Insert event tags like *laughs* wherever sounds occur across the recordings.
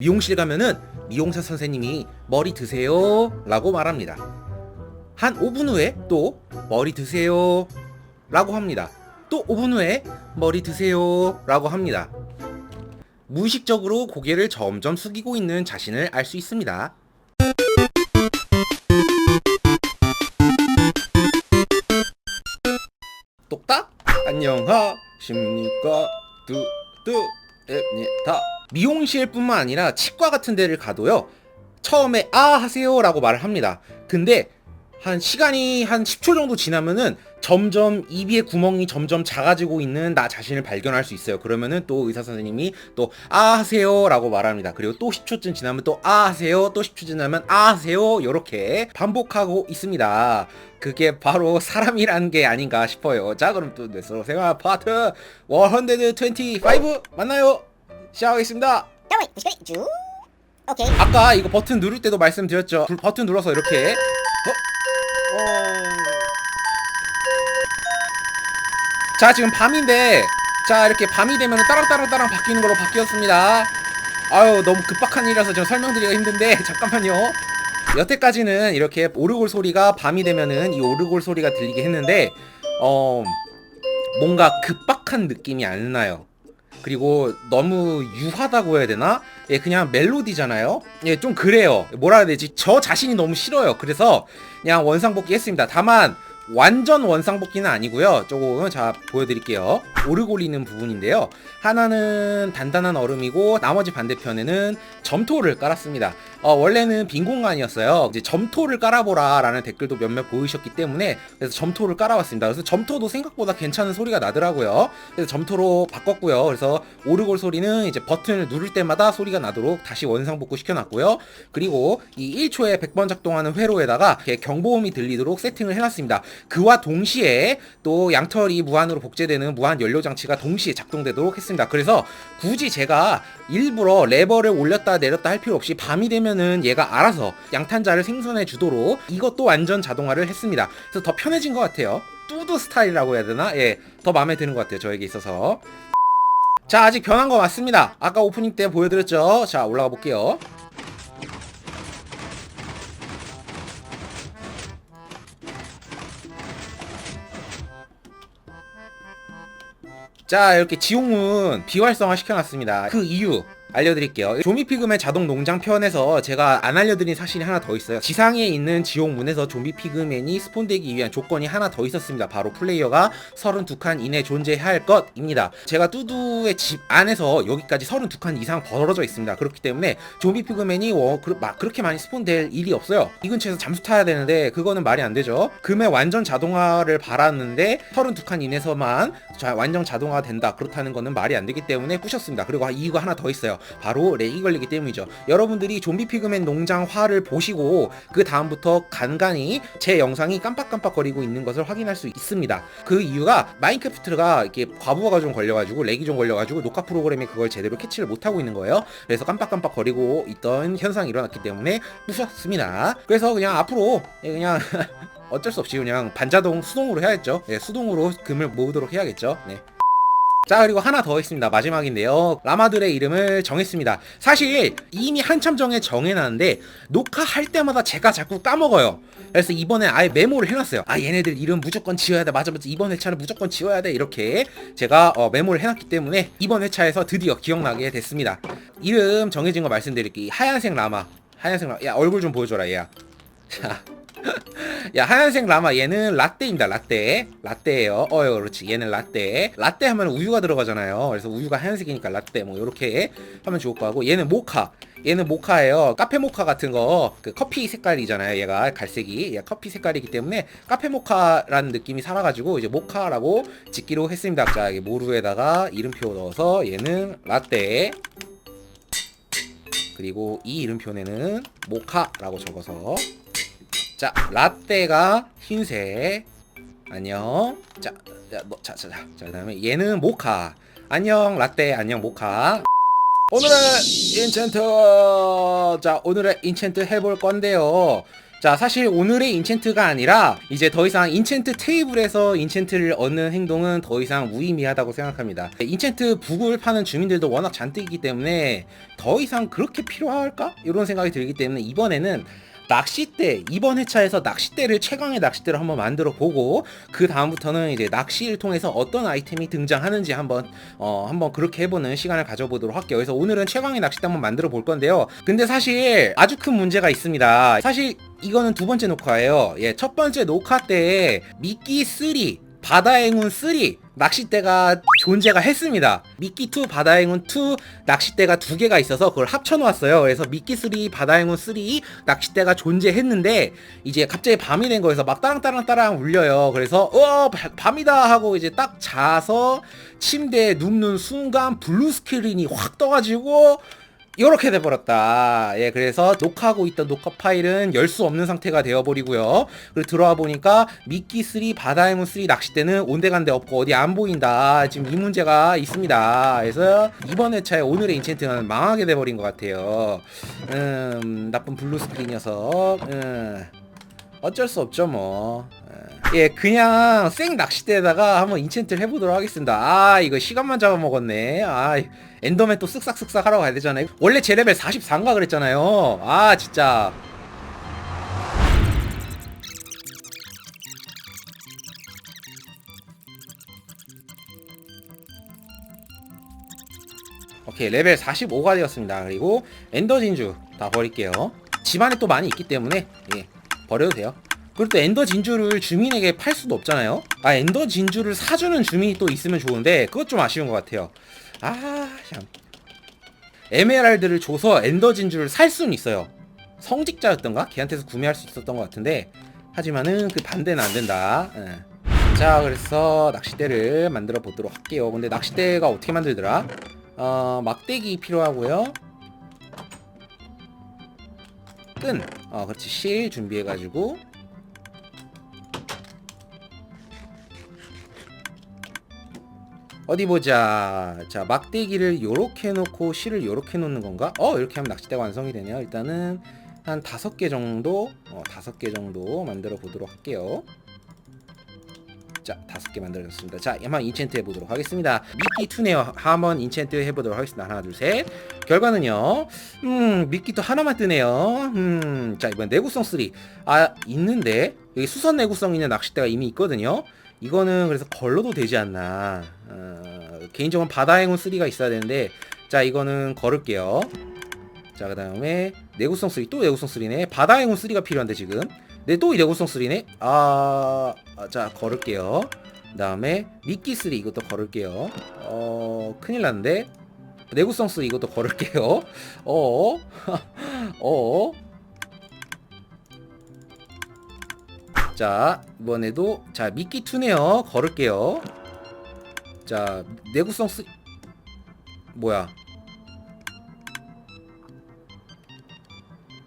미용실 가면은 미용사 선생님이 머리 드세요 라고 말합니다. 한 5분 후에 또 머리 드세요 라고 합니다. 또 5분 후에 머리 드세요 라고 합니다. 무의식적으로 고개를 점점 숙이고 있는 자신을 알 수 있습니다. 똑딱 안녕하십니까 두두입니다 미용실뿐만 아니라 치과 같은 데를 가도요 처음에 아 하세요라고 말을 합니다 근데 한 시간이 한 10초 정도 지나면은 점점 입의 구멍이 점점 작아지고 있는 나 자신을 발견할 수 있어요. 그러면은 또 의사 선생님이 또 아 하세요라고 말합니다. 그리고 또 10초쯤 지나면 또 아 하세요. 또 10초 지나면 아 하세요. 이렇게 반복하고 있습니다. 그게 바로 사람이라는 게 아닌가 싶어요. 자, 그럼 또 뇌스로 생활 파트 125 만나요. 시작하겠습니다. 쭉. 오케이. 아까 이거 버튼 누를 때도 말씀드렸죠. 불- 버튼 눌러서 이렇게 어? 어... 자 지금 밤인데 자 이렇게 밤이 되면 따랑따랑따랑 바뀌는 걸로 바뀌었습니다. 아유 너무 급박한 일이라서 좀 설명드리기가 힘든데 *laughs* 잠깐만요. 여태까지는 이렇게 오르골 소리가 밤이 되면은 이 오르골 소리가 들리게 했는데 어 뭔가 급박한 느낌이 안 나요. 그리고 너무 유하다고 해야 되나? 예, 그냥 멜로디잖아요? 예, 좀 그래요. 뭐라 해야 되지? 저 자신이 너무 싫어요. 그래서 그냥 원상복귀 했습니다. 다만, 완전 원상복귀는 아니고요. 조금 자 보여드릴게요. 오르골리는 부분인데요. 하나는 단단한 얼음이고 나머지 반대편에는 점토를 깔았습니다. 어, 원래는 빈 공간이었어요. 이제 점토를 깔아보라라는 댓글도 몇몇 보이셨기 때문에 그래서 점토를 깔아봤습니다. 그래서 점토도 생각보다 괜찮은 소리가 나더라고요. 그래서 점토로 바꿨고요. 그래서 오르골 소리는 이제 버튼을 누를 때마다 소리가 나도록 다시 원상복구 시켜놨고요. 그리고 이 1초에 100번 작동하는 회로에다가 경보음이 들리도록 세팅을 해놨습니다. 그와 동시에 또 양털이 무한으로 복제되는 무한 연료 장치가 동시에 작동되도록 했습니다. 그래서 굳이 제가 일부러 레버를 올렸다 내렸다 할 필요 없이 밤이 되면은 얘가 알아서 양탄자를 생성해 주도록 이것도 완전 자동화를 했습니다. 그래서 더 편해진 것 같아요. 뚜드 스타일이라고 해야 되나? 예, 더 마음에 드는 것 같아요. 저에게 있어서. 자, 아직 변한 거 맞습니다. 아까 오프닝 때 보여드렸죠? 자, 올라가 볼게요. 자 이렇게 지옥문 비활성화 시켜놨습니다. 그 이유 알려드릴게요. 조미 피그맨 자동 농장 편에서 제가 안 알려드린 사실이 하나 더 있어요. 지상에 있는 지옥문에서 조미 피그맨이 스폰되기 위한 조건이 하나 더 있었습니다. 바로 플레이어가 32칸 이내 존재할 것입니다. 제가 뚜두의 집 안에서 여기까지 32칸 이상 벌어져 있습니다. 그렇기 때문에 조미 피그맨이 워, 그, 막 그렇게 많이 스폰될 일이 없어요. 이 근처에서 잠수 타야 되는데 그거는 말이 안 되죠. 금에 완전 자동화를 바랐는데 32칸 이내서만 자, 완전 자동화 된다. 그렇다는 거는 말이 안 되기 때문에 부셨습니다. 그리고 이유가 하나 더 있어요 바로 렉이 걸리기 때문이죠 여러분들이 좀비 피그맨 농장화를 보시고 그 다음부터 간간히 제 영상이 깜빡깜빡거리고 있는 것을 확인할 수 있습니다 그 이유가 마인크래프트가 이렇게 과부하가 좀 걸려가지고 렉이 좀 걸려가지고 녹화 프로그램이 그걸 제대로 캐치를 못하고 있는 거예요 그래서 깜빡깜빡거리고 있던 현상이 일어났기 때문에 부셨습니다 그래서 그냥 앞으로 그냥 *laughs* 어쩔 수 없이 그냥 반자동 수동으로 해야겠죠. 네, 수동으로 금을 모으도록 해야겠죠. 네. 자 그리고 하나 더 있습니다. 마지막인데요. 라마들의 이름을 정했습니다. 사실 이미 한참 전에 정해놨는데 녹화할 때마다 제가 자꾸 까먹어요. 그래서 이번에 아예 메모를 해놨어요. 아 얘네들 이름 무조건 지어야 돼. 맞아 맞아. 이번 회차는 무조건 지어야 돼. 이렇게 제가 어, 메모를 해놨기 때문에 이번 회차에서 드디어 기억나게 됐습니다. 이름 정해진 거 말씀드릴게요. 하얀색 라마. 하얀색 라마. 야 얼굴 좀 보여줘라 얘야. 자 *laughs* 야 하얀색 라마 얘는 라떼입니다 라떼. 라떼예요. 어 그렇지. 얘는 라떼. 라떼 하면 우유가 들어가잖아요. 그래서 우유가 하얀색이니까 라떼 뭐 이렇게 하면 좋을 거 같고. 얘는 모카. 얘는 모카예요. 카페 모카 같은 거. 그 커피 색깔이잖아요 얘가. 갈색이. 얘 커피 색깔이기 때문에 카페 모카라는 느낌이 살아가지고 이제 모카라고 짓기로 했습니다. 자 여기 모루에다가 이름표 넣어서 얘는 라떼. 그리고 이 이름표에는 모카라고 적어서 자, 라떼가 흰색. 안녕. 자, 자, 너, 자, 자, 자, 자, 그 다음에 얘는 모카. 안녕, 라떼. 안녕, 모카. 오늘의 인챈트. 자, 오늘의 인챈트 해볼 건데요. 자, 사실 오늘의 인챈트가 아니라 이제 더 이상 인챈트 테이블에서 인챈트를 얻는 행동은 더 이상 무의미하다고 생각합니다. 인챈트 북을 파는 주민들도 워낙 잔뜩이기 때문에 더 이상 그렇게 필요할까? 이런 생각이 들기 때문에 이번에는 낚싯대 이번 회차에서 낚싯대를 최강의 낚싯대를 한번 만들어 보고 그 다음부터는 이제 낚시를 통해서 어떤 아이템이 등장하는지 한번 어 한번 그렇게 해보는 시간을 가져보도록 할게요. 그래서 오늘은 최강의 낚싯대 한번 만들어 볼 건데요. 근데 사실 아주 큰 문제가 있습니다. 사실 이거는 두 번째 녹화예요. 예, 첫 번째 녹화 때 미끼 3 바다행운 3 낚싯대가 존재가 했습니다. 미끼 2 바다행운 2 낚싯대가 두 개가 있어서 그걸 합쳐 놓았어요. 그래서 미끼 3 바다행운 3 낚싯대가 존재했는데 이제 갑자기 밤이 된 거에서 막 따랑따랑 따랑 울려요. 그래서 어 바- 밤이다 하고 이제 딱 자서 침대에 눕는 순간 블루 스크린이 확 떠가지고 이렇게 돼버렸다. 예, 그래서 녹화하고 있던 녹화 파일은 열 수 없는 상태가 되어버리고요. 그리고 들어와 보니까 미끼 3 바다행운 3 낚싯대는 온데간데 없고 어디 안 보인다. 지금 이 문제가 있습니다. 그래서 이번 회차에 오늘의 인챈트는 망하게 돼버린 것 같아요. 음, 나쁜 블루 스크린 녀석. 음, 어쩔 수 없죠 뭐. 예, 그냥 생 낚싯대에다가 한번 인챈트를 해보도록 하겠습니다. 아, 이거 시간만 잡아먹었네. 아, 엔더맨 또 쓱싹쓱싹 하러 가야 되잖아요. 원래 제 레벨 44인가 그랬잖아요. 아, 진짜. 오케이, 레벨 45가 되었습니다. 그리고 엔더 진주 다 버릴게요. 집안에 또 많이 있기 때문에 예, 버려도 돼요. 그리고 또 엔더 진주를 주민에게 팔 수도 없잖아요. 아 엔더 진주를 사주는 주민이 또 있으면 좋은데 그것 좀 아쉬운 것 같아요. 아 참. 에메랄드를 줘서 엔더 진주를 살 수는 있어요. 성직자였던가? 걔한테서 구매할 수 있었던 것 같은데 하지만은 그 반대는 안 된다. 예. 자 그래서 낚싯대를 만들어 보도록 할게요. 근데 낚싯대가 어떻게 만들더라? 어 막대기 필요하고요. 끈. 어 그렇지 실 준비해가지고 어디 보자. 자, 막대기를 요렇게 놓고 실을 요렇게 놓는 건가? 어, 이렇게 하면 낚싯대가 완성이 되네요. 일단은 한 다섯 개 정도, 어, 다섯 개 정도 만들어 보도록 할게요. 자, 다섯 개 만들어졌습니다. 자, 한번 인챈트 해보도록 하겠습니다. 미끼 투네요. 한번 인챈트 해보도록 하겠습니다. 하나, 둘, 셋. 결과는요. 음, 미끼 투 하나만 뜨네요. 음, 자, 이번 내구성 3. 아, 있는데 여기 수선 내구성 있는 낚싯대가 이미 있거든요. 이거는 그래서 걸러도 되지 않나. 어, 개인적으로 바다행운 3가 있어야 되는데, 자, 이거는 걸을게요. 자, 그 다음에 내구성 3, 또 내구성 3네. 바다행운 3가 필요한데, 지금. 네, 또이 내구성 3네. 아, 아, 자, 걸을게요. 그 다음에 미끼 3 이것도 걸을게요. 어, 큰일 났는데. 내구성 3 이것도 걸을게요. *laughs* 어, *laughs* 어. 자 이번에도 자 미끼 투네요 걸을게요 자 내구성 쓰 뭐야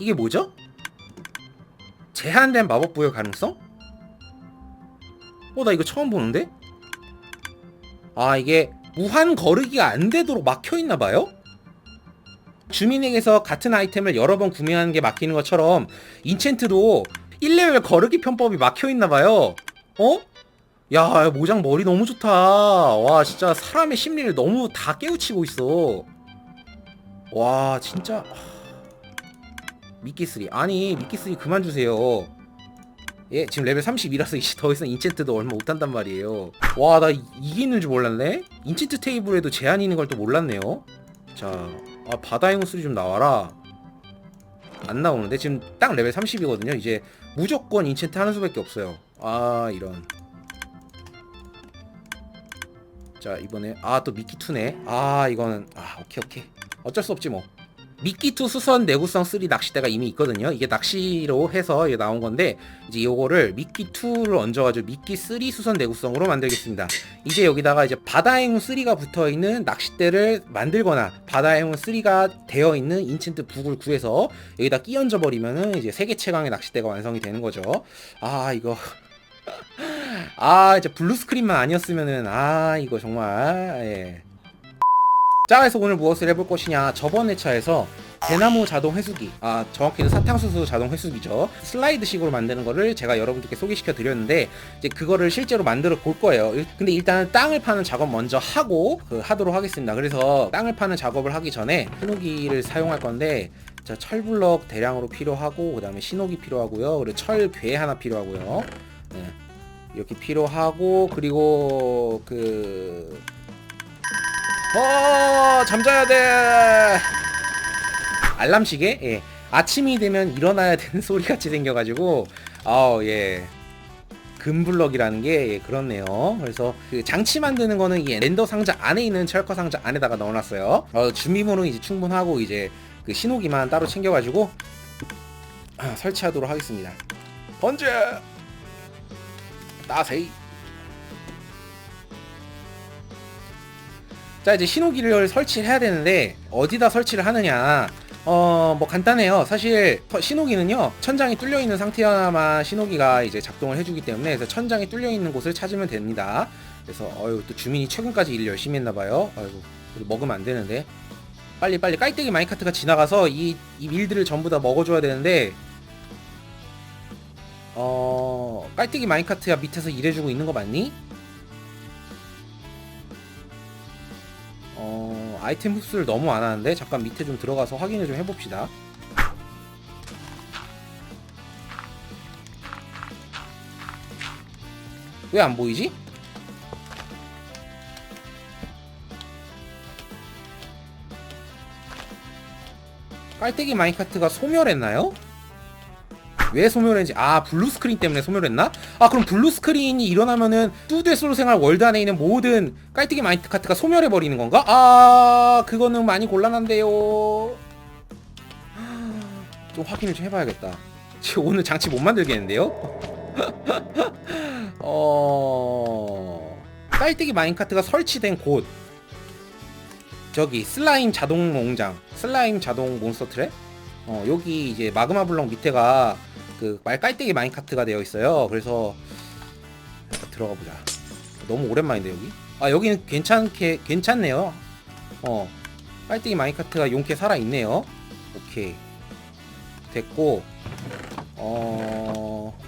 이게 뭐죠? 제한된 마법 부여 가능성? 어 나 이거 처음 보는데? 아 이게 무한 거르기가 안 되도록 막혀 있나 봐요? 주민에게서 같은 아이템을 여러 번 구매하는 게 막히는 것처럼 인챈트도 1레벨 거르기 편법이 막혀 있나 봐요. 어? 야, 모장 머리 너무 좋다. 와, 진짜 사람의 심리를 너무 다 깨우치고 있어. 와, 진짜 미끼3 아니, 미끼3 그만 주세요. 예, 지금 레벨 32라서 이제 더 이상 인챈트도 얼마 못한단 말이에요. 와, 나 이- 이게 있는 줄 몰랐네? 인챈트 테이블에도 제한이 있는 걸 또 몰랐네요. 자, 아, 바다의 모습이 좀 나와라. 안 나오는데 지금 딱 레벨 30이거든요. 이제 무조건 인챈트 하는 수밖에 없어요. 아 이런. 자 이번에 아 또 미끼 2네. 아 이거는 아 오케이 오케이 어쩔 수 없지 뭐. 미끼 2 수선 내구성 3 낚싯대가 이미 있거든요. 이게 낚시로 해서 나온 건데 이제 요거를 미끼 2를 얹어가지고 미끼 3 수선 내구성으로 만들겠습니다. 이제 여기다가 이제 바다행운 3가 붙어 있는 낚싯대를 만들거나 바다행운 3가 되어 있는 인챈트 북을 구해서 여기다 끼얹어 버리면은 이제 세계 최강의 낚싯대가 완성이 되는 거죠. 아 이거 *laughs* 아 이제 블루 스크린만 아니었으면은 아 이거 정말 예. 자 그래서 오늘 무엇을 해볼 것이냐? 저번 회차에서 대나무 자동 회수기. 아 정확히는 사탕수수 자동 회수기죠. 슬라이드식으로 만드는 거를 제가 여러분들께 소개시켜 드렸는데 이제 그거를 실제로 만들어 볼 거예요. 일- 근데 일단은 땅을 파는 작업 먼저 하고 그 하도록 하겠습니다. 그래서 땅을 파는 작업을 하기 전에 신호기를 사용할 건데 자 철블럭 대량으로 필요하고 그 다음에 신호기 필요하고요. 그리고 철괴 하나 필요하고요. 네. 이렇게 필요하고 그리고 그 어, 잠자야 돼. 알람 시계? 예. 아침이 되면 일어나야 되는 *laughs* 소리 같이 생겨가지고, 아우, 예. 금블럭이라는 게 예, 그렇네요. 그래서 그 장치 만드는 거는 이 렌더 상자 안에 있는 철커 상자 안에다가 넣어놨어요. 어, 준비물은 이제 충분하고 이제 그 신호기만 따로 챙겨가지고 아, 설치하도록 하겠습니다. 번째 나세이. 자 이제 신호기를 설치를 해야 되는데 어디다 설치를 하느냐. 어 뭐 간단해요. 사실 터- 신호기는요 천장이 뚫려 있는 상태여야만 신호기가 이제 작동을 해주기 때문에 그래서 천장이 뚫려 있는 곳을 찾으면 됩니다. 그래서 어유 또 주민이 최근까지 일 열심히 했나봐요. 아이고 먹으면 안 되는데. 빨리 빨리 깔때기 마인카트가 지나가서 이, 이 밀들을 전부 다 먹어줘야 되는데 어 깔때기 마인카트야 밑에서 일해주고 있는 거 맞니? 어, 아이템 흡수를 너무 안 하는데 잠깐 밑에 좀 들어가서 확인을 좀 해봅시다. 왜 안 보이지? 깔때기 마인카트가 소멸했나요? 왜 소멸했는지 아 블루 스크린 때문에 소멸했나? 아 그럼 블루 스크린이 일어나면은 뚜드의 솔로 생활 월드 안에 있는 모든 깔때기 마인카트가 소멸해 버리는 건가? 아 그거는 많이 곤란한데요. *gasps* 좀 확인을 좀 해봐야겠다. 오늘 장치 못 만들겠는데요? *laughs* 어 깔때기 마인카트가 설치된 곳 저기 슬라임 자동 농장 슬라임 자동 몬스터 트랩 어 여기 이제 마그마 블럭 밑에가 그 말깔때기 마인카트가 되어 있어요. 그래서 들어가 보자. 너무 오랜만인데 여기. 아 여기는 괜찮게 괜찮네요. 어 깔때기 마인카트가 용케 살아 있네요. 오케이 됐고 어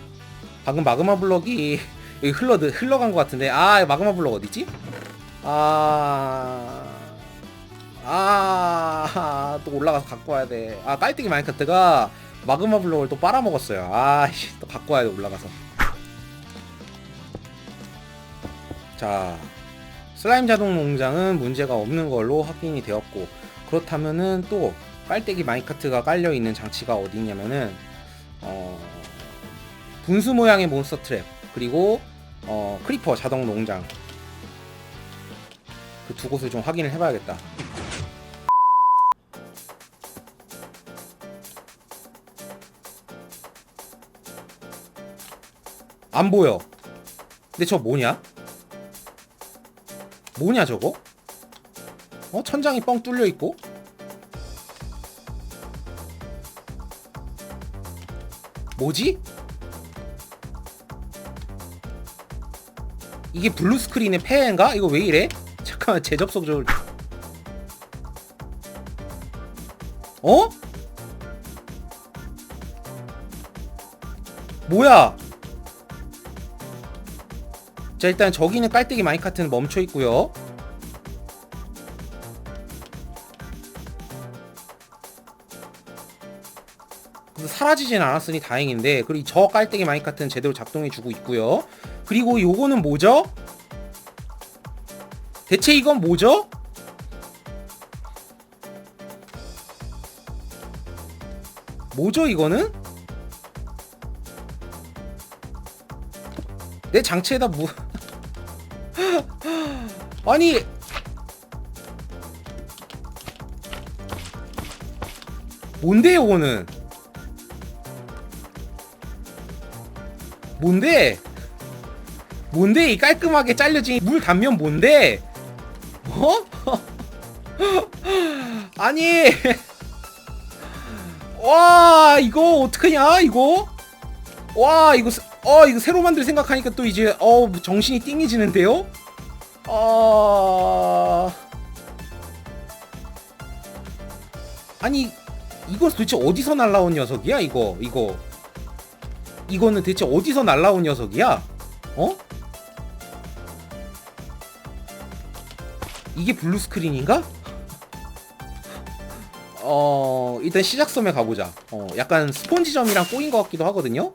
방금 마그마 블럭이 *laughs* 여기 흘러 흘러간 것 같은데 아 마그마 블럭 어디지? 아. 아, 또 올라가서 갖고 와야 돼. 아, 깔때기 마인카트가 마그마 블록을 또 빨아먹었어요. 아, 씨, 또 갖고 와야 돼, 올라가서. 자, 슬라임 자동 농장은 문제가 없는 걸로 확인이 되었고, 그렇다면은 또 깔때기 마인카트가 깔려 있는 장치가 어디 있냐면은, 어, 분수 모양의 몬스터 트랩, 그리고, 어, 크리퍼 자동 농장. 그 두 곳을 좀 확인을 해봐야겠다. 안 보여. 근데 저 뭐냐? 뭐냐 저거? 어 천장이 뻥 뚫려 있고? 뭐지? 이게 블루 스크린의 폐해인가? 이거 왜 이래? *laughs* 잠깐만 재접속 좀. 어? 뭐야? 자 일단 저기는 깔때기 마인카트는 멈춰 있고요. 사라지진 않았으니 다행인데 그리고 저 깔때기 마인카트는 제대로 작동해 주고 있고요. 그리고 요거는 뭐죠? 대체 이건 뭐죠? 뭐죠 이거는? 내 장치에다 뭐 아니. 뭔데 요거는? 뭔데? 뭔데 이 깔끔하게 잘려진 물 단면 뭔데? 어? *laughs* 아니. 와 이거 어떡하냐 이거? 와 이거 세- 어 이거 새로 만들 생각하니까 또 이제 어 정신이 띵해지는데요 어. 아니 이건 도대체 어디서 날라온 녀석이야 이거? 이거. 이거는 대체 어디서 날라온 녀석이야? 어? 이게 블루 스크린인가? 어 일단 시작섬에 가보자. 어 약간 스폰지점이랑 꼬인 것 같기도 하거든요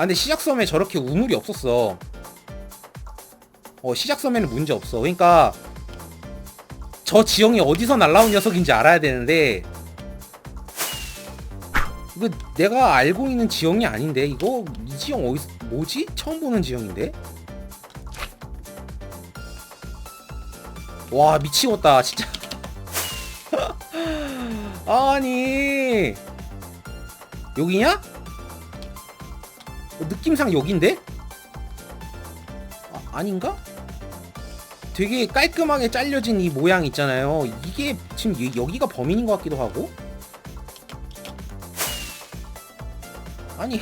근데 시작 섬에 저렇게 우물이 없었어. 어 시작 섬에는 문제 없어. 그러니까 저 지형이 어디서 날라온 녀석인지 알아야 되는데 이거 내가 알고 있는 지형이 아닌데? 이거 이 지형 어디 뭐지? 처음 보는 지형인데? 와 미치겠다 진짜. *laughs* 아니. 여기냐? 어, 느낌상 여긴데? 아, 아닌가? 되게 깔끔하게 잘려진 이 모양 있잖아요. 이게 지금 이- 여기가 범인인 것 같기도 하고. 아니.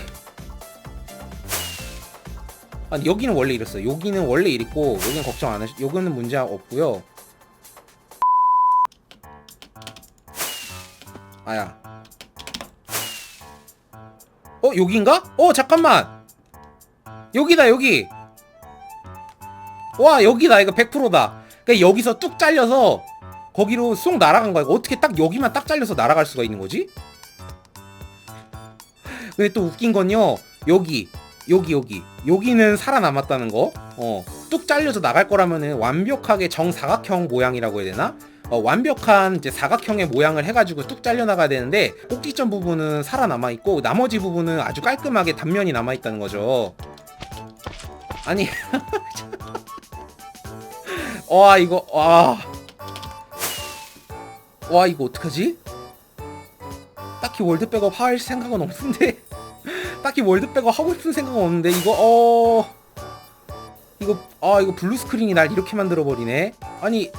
아니 여기는 원래 이랬어요. 여기는 원래 이랬고 여기는 걱정 안 하시 여기는 문제 없고요. 아야 어 여긴가? 어 잠깐만. 여기다 여기. 와 여기다. 이거 100%다. 그러니까 여기서 뚝 잘려서 거기로 쏙 날아간 거야. 어떻게 딱 여기만 딱 잘려서 날아갈 수가 있는 거지? 근데 또 웃긴 건요. 여기 여기 여기. 여기는 살아남았다는 거 어 뚝 잘려서 나갈 거라면은 완벽하게 정사각형 모양이라고 해야 되나? 어, 완벽한 이제 사각형의 모양을 해가지고 뚝 잘려 나가야 되는데 꼭지점 부분은 살아남아 있고 나머지 부분은 아주 깔끔하게 단면이 남아 있다는 거죠. 아니, *laughs* 와 이거 와, 와 이거 어떡하지? 딱히 월드 백업 할 생각은 없는데, *laughs* 딱히 월드 백업 하고 싶은 생각은 없는데 이거 어, 이거 아 이거 블루 스크린이 날 이렇게 만들어 버리네. 아니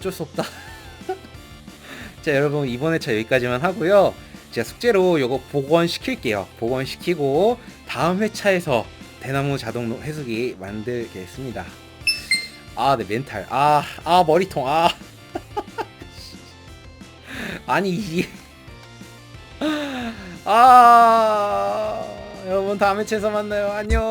어쩔 수 없다. *laughs* 자, 여러분 이번 회차 여기까지만 하고요. 제가 숙제로 요거 복원시킬게요. 복원시키고 다음 회차에서 대나무 자동 해수기 만들겠습니다. 아, 네 멘탈. 아, 아 머리통. 아. *laughs* 아니 이 *laughs* 아, 여러분 다음 회차에서 만나요. 안녕.